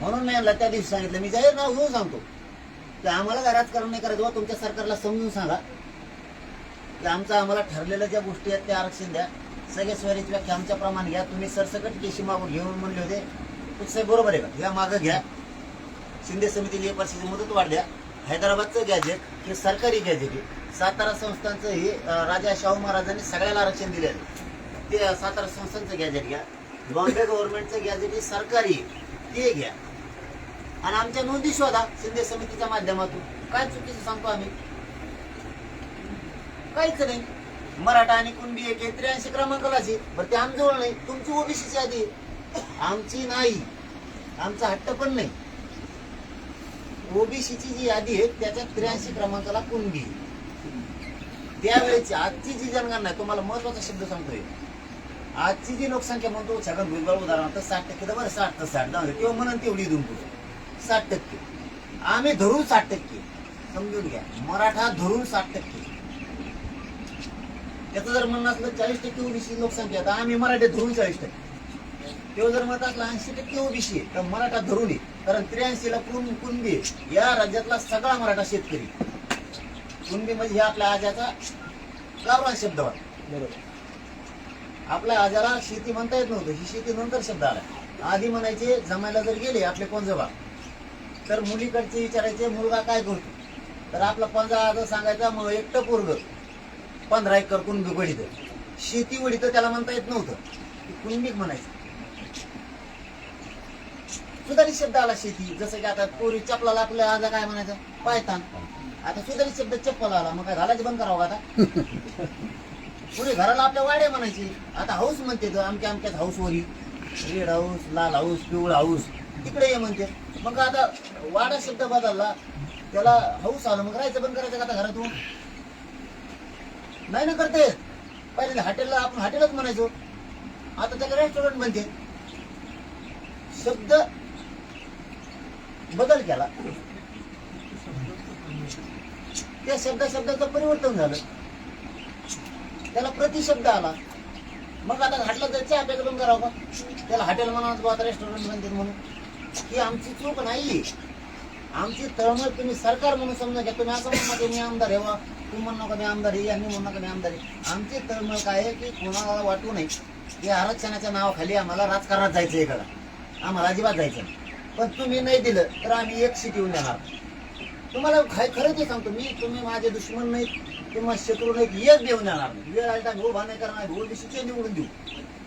म्हणून मी यांना त्या दिवशी सांगितलं. मी जाहीर नाव घेऊन सांगतो. की आम्हाला काय राजकारण नाही करायचं हो, तुमच्या सरकारला समजून सांगा. की आमचं आम्हाला ठरलेल्या ज्या गोष्टी आहेत त्या आरक्षण द्या. सगळे स्वरीची व्याख्या आमच्या प्रमाण घ्या. तुम्ही सरसकट केशी मागून घेऊन म्हणले होते ते बरोबर आहे का? या मागं घ्या. शिंदे समितीला एक वर्षाची मुदत वाढ द्या हैदराबादचं गॅजेट हे सरकारी गॅजेट आहे. सातारा संस्थांचं हे राजा शाहू महाराजांनी सगळ्याला आरक्षण दिले आहे. ते सातारा संस्थांचं गॅजेट घ्या. बॉम्बे गव्हर्नमेंटचं गॅजेट हे सरकारी ते घ्या. आणि आमच्या नोंदी शोधा शिंदे समितीच्या माध्यमातून. काय चुकीचं सांगतो आम्ही? काहीच नाही. मराठा आणि कुणबी एक आहे, त्र्याऐंशी क्रमांकालाची आहे बरं ते आमजवळ नाही. तुमची ओबीसीची यादी आहे. आमची नाही. आमचा हट्ट पण नाही. ओबीसीची जी यादी आहे त्याच्यात त्र्याऐंशी क्रमांकाला कुणबी त्यावेळेची आजची जी जनगणना आहे तुम्हाला महत्त्वाचा शब्द सांगतोय. आजची जी लोकसंख्या म्हणतो छगन भुजबळ उदाहरणार्थ साठ टक्के तर बरं साठ तर साठ. जाऊ दे. किंवा म्हणून तेवढी इथून पुढे साठ टक्के. आम्ही धरून साठ टक्के. समजून घ्या. मराठा धरून साठ टक्के. त्याचं जर म्हणणं असलं चाळीस टक्के ओबीसी लोकसंख्या तर आम्ही मराठी धरून चाळीस टक्के. तेव्हा जर म्हणत असलं ऐंशी टक्के ओबीसी तर मराठा धरून आहे. कारण त्र्याऐंशीला कुण कुणबी. या राज्यातला सगळा मराठा शेतकरी कुणबी म्हणजे हे आपल्या आजाचा गावरान शब्द वाटतो. बरोबर. आपल्या आजाला शेती म्हणता येत नव्हतं. ही शेती नंतर शब्द आला. आधी म्हणायचे जमायला जर गेले आपले पंजोबा तर मुलीकडचे विचारायचे मुलगा काय करतो? तर आपला पंजा हजार सांगायचा मग एकटं पोरग पंधरा एकर करून वडीत शेती वडीत त्याला म्हणता येत नव्हतं. ते म्हणायचं. सुधारित शब्द आला शेती. जसं की आता पोरी चपलाला आपल्या आजा काय म्हणायचं? पायतान आता सुधारित शब्द चप्पल आला. मग काय घालायचं बंद करावं आता? पुढे घराला आपल्या वाड्या म्हणायची. आता हाऊस म्हणते तर आमच्या आमच्याच हाऊस वरी. रेड हाऊस लाल हाऊस पिवळा हाऊस तिकडे ये म्हणते. मग आता वाडा शब्द बदलला. त्याला हाऊस आलं. मग राहायचं बंद करायचं का आता घरातून? नाही ना करते. पहिले हॉटेलला आपण हॉटेलच म्हणायचो. आता त्याला रेस्टॉरंट म्हणते. शब्द बदल केला. त्या शब्द शब्दाचं परिवर्तन झालं. त्याला प्रतिशब्द आला. मग आता घाटला जायचं चहा करावं का त्याला हॉटेल म्हणा आता रेस्टॉरंट म्हणते म्हणून. ही आमची चूक नाही. आमची तळमळ तुम्ही सरकार म्हणून समजा घ्या. तुम्ही असं म्हणू की मी आमदार आहे बा तुम्ही म्हणू नका मी आमदार आहे यांनी म्हणू नका मी आमदार आहे. आमची तळमळ काय आहे की कोणाला वाटू नये. की आरक्षणाच्या नावाखाली आम्हाला राजकारणात जायचं आहे का आम्हाला अजिबात जायचं नाही. पण तुम्ही नाही दिलं तर आम्ही एक सीट येऊन देणार. तुम्हाला काय खरं ते सांगतो मी तुम्ही माझे दुश्मन नाहीत. किंवा शत्रू नाहीत. एक देऊन देणार नाही. वेळ आली भाऊ उभा नाही करणार. दिशीचे निवडून देऊ.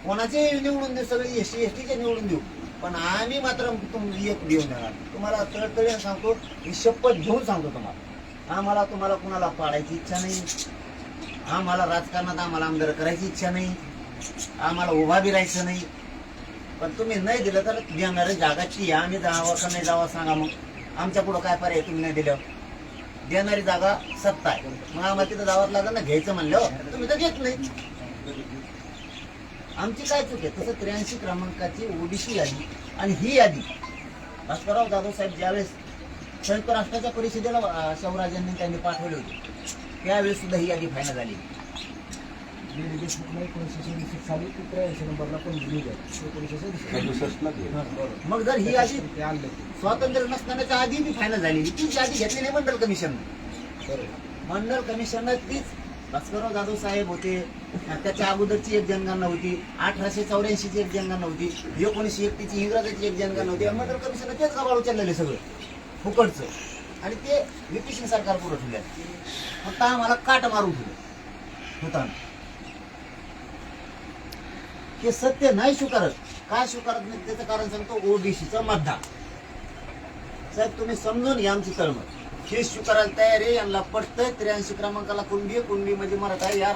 कोणाचे निवडून देऊ सगळे एस सी एस टीचे निवडून देऊ. पण आम्ही मात्र तुम एक देऊन देणार. तुम्हाला तळतळीने सांगतो मी शपथ घेऊन सांगतो तुम्हाला. आम्हाला तुम्हाला कुणाला पाडायची इच्छा नाही. आम्हाला राजकारणात आम्हाला आमदार करायची इच्छा नाही. आम्हाला उभा बी राहायचं नाही. पण तुम्ही नाही दिलं तर देणारे जागाची या. आम्ही जावं का नाही जावं सांगा मग. आमच्या पुढं काय पर्याय तुम्ही नाही दिलं? देणारी जागा सत्ता आहे. मग आम्हाला तिथं जावं लागेल ना घ्यायचं म्हणलं. तुम्ही तर घेत नाही. आमची काय चूक आहे? तसं त्र्याऐंशी क्रमांकाची ओबीसी यादी आणि ही यादी. भास्करराव जाधव साहेब ज्यावेळेस संयुक्त राष्ट्राच्या परिषदेला अं, शाहूराजांनी त्यांनी पाठवले होते त्यावेळेस सुद्धा ही यादी फायनल झाली. मग जर ही यादी. स्वातंत्र्य नसतानाच्या आधी बी फायनल झालेली तीच यादी घेतली नाही मंडल कमिशन बरोबर. मंडल कमिशनर तीच भास्करराव जाधव साहेब होते. त्याच्या अगोदरची एक जनगणना होती. अठराशे चौऱ्याऐंशीची एक जनगणना होती. एकोणीसशे एकतीची इंग्रजाची एक जनगणना होती. मंडल कमिशन तेच गबाळ उचललेले सगळं. फुकटचं. आणि ते ब्रिटिश सरकार पुढे ठेवले फक्त आम्हाला काट मारून ठेवलं. होता हे सत्य नाही स्वीकारत. काय स्वीकारत नाही त्याचं कारण सांगतो. ओबीसीचा मतदान साहेब तुम्ही समजून घ्या आमची तळमळ. हे स्वीकारायला तयार आहे यांना पटतंय त्र्याऐंशी क्रमांकाला कुणबी आहे, कुणबी म्हणजे मराठा आहे. या